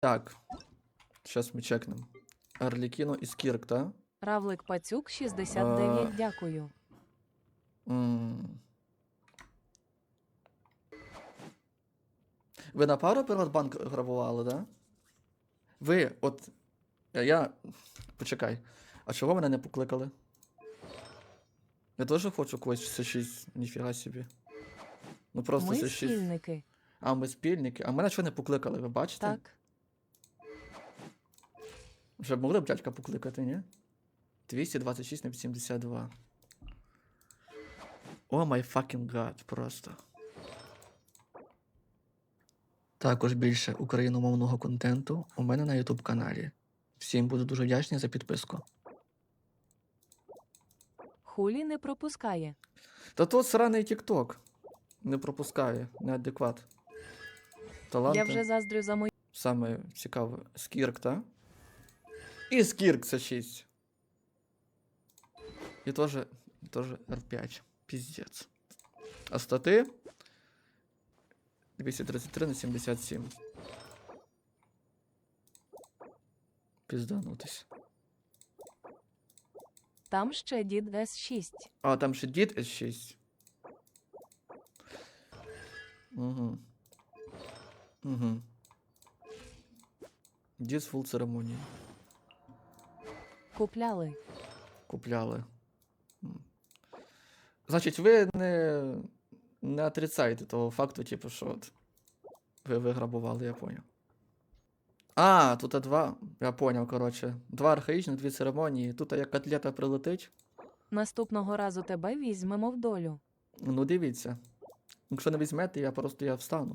Так. Зараз ми чекнемо. Арлікіно і Скірк, так? Равлик Пацюк 69, А. дякую. М. Ви на пару Приватбанк грабували, да? Ви, от. Я-. Почекай. А чого мене не покликали? Я теж хочу когось С6, ніфіга собі. Ну просто Ми С6. спільники. А ми спільники. А мене чого не покликали, ви бачите? Так. Вже б могли б дядька покликати, ні? 226 на 82. О май fucking god, просто. Також більше україномовного контенту у мене на YouTube каналі. Всім буду дуже вдячний за підписку. Хулі не пропускає. Та тут сраний TikTok. Не пропускає, неадекват. Таланти. Я вже заздрю за мої. Саме цікаве. Скірк, та? І Скірк це 6. І теж, теж R5. Піздець. А стати 233 на 77. Пізданутись. Там ще дід С6. А, там ще дід S6. Угу. Угу. Дід з фул церемонії. Купляли. Купляли. Значить, ви не, не отрицаєте того факту, типу, що от ви виграбували, я поняв. А, тут два. Я поняв, коротше. Два архаїчних, дві церемонії. Тут як котлета прилетить. Наступного разу тебе візьмемо в долю. Ну, дивіться. Якщо не візьмете, я просто я встану.